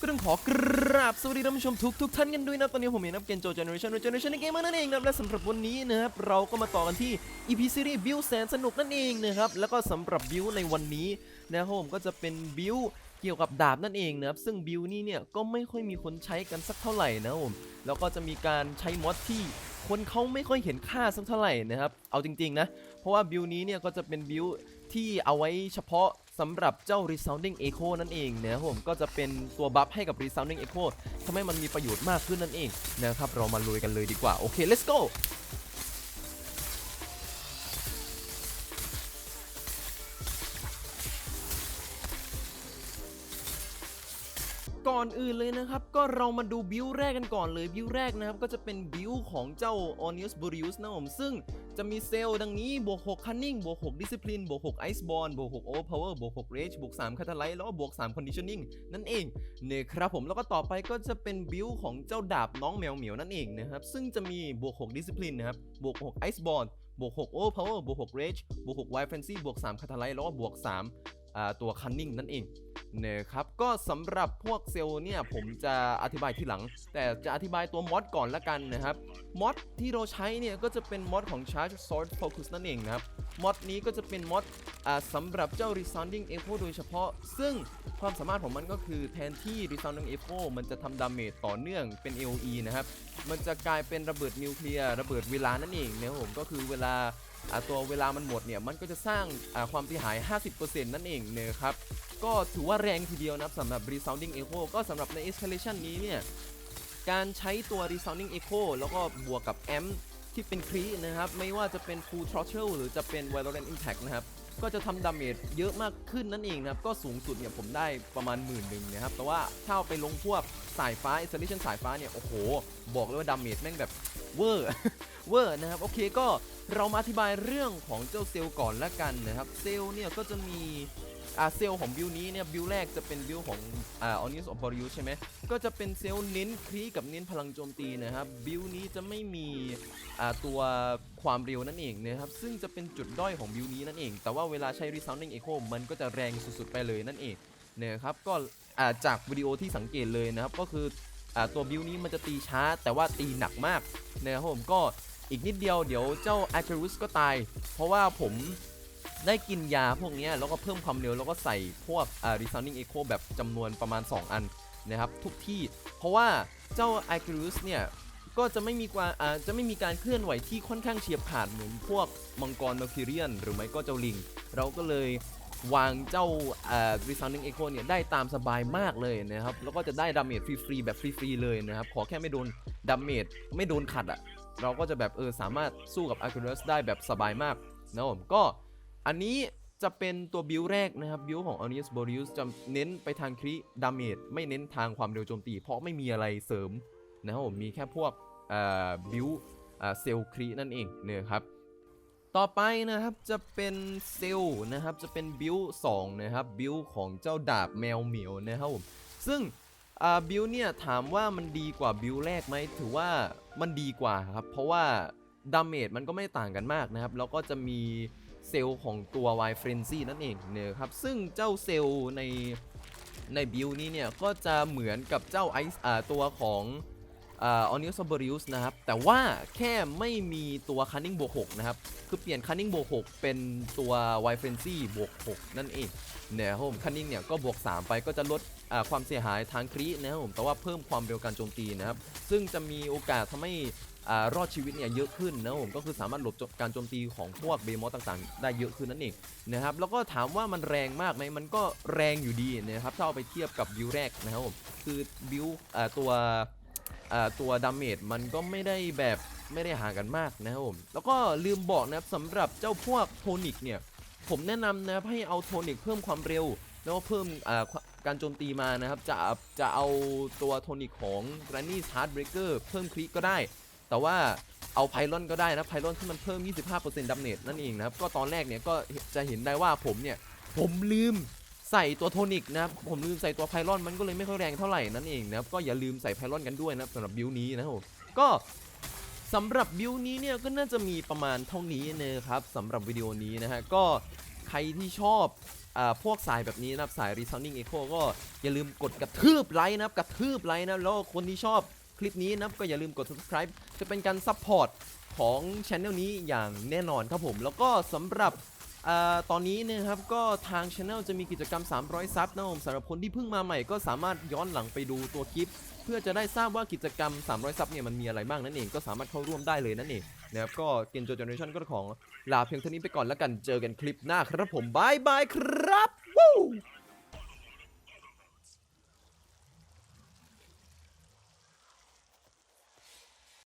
ก็ต้องขอกราบสวัสดีท่านผู้ชมทุกทุกท่านกันด้วยนะตอนนี้ผมเองนับเกนโจเจเนอเรชันเจเนอเรชันในเกมนั่นเองนะครับและสำหรับวันนี้นะครับเราก็มาต่อกันที่ EP Series บิวแสนสนุกนั่นเองนะครับแล้วก็สำหรับบิวในวันนี้นะครับผมก็จะเป็นบิวเกี่ยวกับดาบนั่นเองนะครับซึ่งบิวนี้เนี่ยก็ไม่ค่อยมีคนใช้กันสักเท่าไหร่นะครับผมแล้วก็จะมีการใช้มอดที่คนเขาไม่ค่อยเห็นค่าสักเท่าไหร่นะครับเอาจริงๆนะเพราะว่าบิวนี้เนี่ยก็จะเป็นบิวที่เอาไว้เฉพาะ สำหรับเจ้า resounding echo นั่นเองนะครับผมก็จะเป็นตัวบัฟให้กับ resounding echo ทำให้มันมีประโยชน์มากขึ้นนั่นเองนะครับเรามาลุยกันเลยดีกว่า โอเค let's go ก่อนอื่นเลยนะครับ ก็เรามาดูบิวแรกกันก่อนเลยบิวแรกนะครับ ก็จะเป็นบิวของเจ้า Onius b u r i u s นะผมซึ่ง จะมีเซลล์ดังนี้บวก6 Cunning บวก6 Discipline บวก6 ice b o r n บวก6 Overpower บวก6 Rage บวก3 Catalyst แล้วก็บวก3 Conditioning นั่นเองเนี่ยครับผมแล้วก็ต่อไปก็จะเป็นบิวของเจ้าดาบน้องแมวเหมียวนั่นเองนะครับซึ่งจะมีบวก6 Discipline นะครับบวก6 ice b o r n บวก6 Overpower บวก6 Rage บวก6 Wild fancy บวก3 catalyze แล้วก็บวก3 ตัว Cunning นั่นเองนะครับก็สำหรับพวกเซลล์เนี่ยผมจะอธิบายทีหลัง แต่จะอธิบายตัวมอดก่อนละกันนะครับมอดที่เราใช้เนี่ยก็จะเป็นมอดของ Charge Sword Focus นั่นเองนะครับมอดนี้ก็จะเป็นมอดสำหรับเจ้า Resounding Echo โดยเฉพาะ ซึ่งความสามารถของมันก็คือแทนที่ Resounding Echo มันจะทำดาเมจต่อเนื่องเป็น AOE นะครับมันจะกลายเป็นระเบิดนิวเคลียร์ระเบิดเวลานั่นเองนะครับผมก็คือเวลา ตัวเวลามันหมดเนี่ยมันก็จะสร้างความเสียหาย 50%นั่นเองนะครับ ก็ถือว่าแรงทีเดียวนะสำหรับ resounding echo ก็สำหรับใน escalation นี้เนี่ยการใช้ตัว resounding echo แล้วก็บวกกับ amp ที่เป็นครีนะครับ ไม่ว่าจะเป็น full throttle หรือจะเป็น violent impact นะครับก็จะทำดาเมจเยอะมากขึ้นนั่นเองนะครับ ก็สูงสุดเนี่ยผมได้ประมาณหมื่นหนึ่งนะครับ แต่ว่าถ้าเอาไปลงพวกสายฟ้า escalation สายฟ้าเนี่ย โอ้โห บอกเลยว่าดาเมจแม่งแบบ เวอร์ เวอร์นะครับ โอเคก็เรามาอธิบายเรื่องของเจ้าเซลล์ก่อนละกันนะครับ เซลล์เนี่ยก็จะมีอ่าเซลล์ของบิวนี้เนี่ยบิวแรกจะเป็นบิวของอ่าออนิสออบริวใช่ไหมก็จะเป็นเซลล์เน้นครีกับเน้นพลังโจมตีนะครับบิวนี้จะไม่มีอ่าตัวความเร็วนั่นเองนะครับซึ่งจะเป็นจุดด้อยของบิวนี้นั่นเอง แต่ว่าเวลาใช้ resounding echo มันก็จะแรงสุดๆไปเลยนั่นเองนะครับก็จากวิดีโอที่สังเกตเลยนะครับก็คือ ตัวบิวนี้มันจะตีช้าแต่ว่าตีหนักมากนะครับผมก็อีกนิดเดียวเดี๋ยวเจ้า a c a r u s ก็ตาย เพราะว่าผมได้กินยาพวกนี้แล้วก็เพิ่มความเร็วแล้วก็ใส่พวกอ่า resounding echo แบบจำนวนประมาณ 2 อันนะครับทุกที่ เพราะว่าเจ้า i c a r u s เนี่ยก็จะไม่มีการอ่าจะไม่มีการเคลื่อนไหวที่ค่อนข้างเฉียบขาดเหมือนพวกมังกร Mercurian หรือไม่ก็เจ้าลิง เราก็เลย วางเจ้าอ่า resounding echo เนี่ยได้ตามสบายมากเลยนะครับ แล้วก็จะได้ดาเมจฟรีๆแบบฟรีๆเลยนะครับ ขอแค่ไม่โดนดาเมจไม่โดนขัดอะ่ะเราก็จะแบบเออสามารถสู้กับ a c a r u s ได้แบบสบายมากนะผมก็อันนี้จะเป็นตัวบิวแรกนะครับ บิวของ o n i u s b o r i u s จะเน้นไปทางคริดาเมจไม่เน้นทางความเร็วโจมตี เพราะไม่มีอะไรเสริมนะครับผมมีแค่พวกบิวเซลครินั่นเองนะครับ ต่อไปนะครับจะเป็นเซลล์นะครับจะเป็นบิว2นะครับบิวของเจ้าดาบแมวเหมียวนะครับผมซึ่งบิวเนี่ยถามว่ามันดีกว่าบิวแรกไหมถือว่ามันดีกว่าครับเพราะว่าดาเมจมันก็ไม่ต่างกันมากนะครับ แล้วก็จะมีเซลล์ของตัว Y Frenzy นั่นเองนะครับซึ่งเจ้าเซลล์ในในบิวนี้เนี่ยก็จะเหมือนกับเจ้าไอซ์ตัวของ ออนิสบริอุสนะครับ แต่ว่าแค่ไม่มีตัว Cunning บวก6นะครับ คือเปลี่ยน Cunning บวก6เป็นตัว Y Frenzy บวก6นั่นเองเนี่ยครับผม Cunning เนี่ยก็บวก 3 ไปก็จะลดความเสียหายทางครีนะครับผมแต่ว่าเพิ่มความเร็วการโจมตีนะครับ ซึ่งจะมีโอกาสทำให้รอดชีวิตเนี่ยเยอะขึ้นนะครับผมก็คือสามารถหลบการโจมตีของพวกเบมอสต่างๆ ได้เยอะขึ้นนั่นเองนะครับแล้วก็ถามว่ามันแรงมากไหมมันก็แรงอยู่ดีนะครับถ้าเอาไปเทียบกับบิวแรกนะครับผมคือบิวตัว ตัวดาเมจมันก็ไม่ได้แบบไม่ได้ห่างกันมากนะครับผม แล้วก็ลืมบอกนะครับสำหรับเจ้าพวกโทนิกเนี่ย ผมแนะนำนะครับให้เอาโทนิกเพิ่มความเร็ว แล้วก็เพิ่มการโจมตีมานะครับ จะจะเอาตัวโทนิกของ Granny Heartbreaker เพิ่มคลิกก็ได้ แต่ว่าเอาไพลอนก็ได้นะไพลอนที่มันเพิ่ม 25%ดาเมจนั่นเองนะครับ ก็ตอนแรกเนี่ยก็จะเห็นได้ว่าผมเนี่ยผมลืม ใส่ตัวโทนิกนะครับผมลืมใส่ตัวไพลอนมันก็เลยไม่ค่อยแรงเท่าไหร่นั่นเองนะครับก็อย่าลืมใส่ไพลอนกันด้วยนะครับสำหรับบิวนี้นะครับก็สำหรับบิวนี้เนี่ยก็น่าจะมีประมาณเท่านี้นะครับสำหรับวิดีโอนี้นะฮะก็ใครที่ชอบอ่าพวกสายแบบนี้นะครับสาย resounding echo ก็อย่าลืมกดกระทืบไลค์นะครับกระทืบไลค์นะแล้วคนที่ชอบคลิปนี้นะครับก็อย่าลืมกด subscribe จะเป็นการ support ของช anel นี้อย่างแน่นอนครับผม แล้วก็สำหรับ ตอนนี้เนะครับก็ทางช anel จะมีกิจกรรม 300 ซับนะครับผมสำหรับคนที่เพิ่งมาใหม่ก็สามารถย้อนหลังไปดูตัวคลิป เพื่อจะได้ทราบว่ากิจกรรม 300 ซับเนี่ยมันมีอะไรบ้างนั่นเองก็สามารถเข้าร่วมได้เลยนั่นเองนะครับก็เกนโจเจเนอเรชั่นก็ของลาเพียงเท่านี้ไปก่อนแล้วกันเจอกันคลิปหน้าครับผมบายบายครับ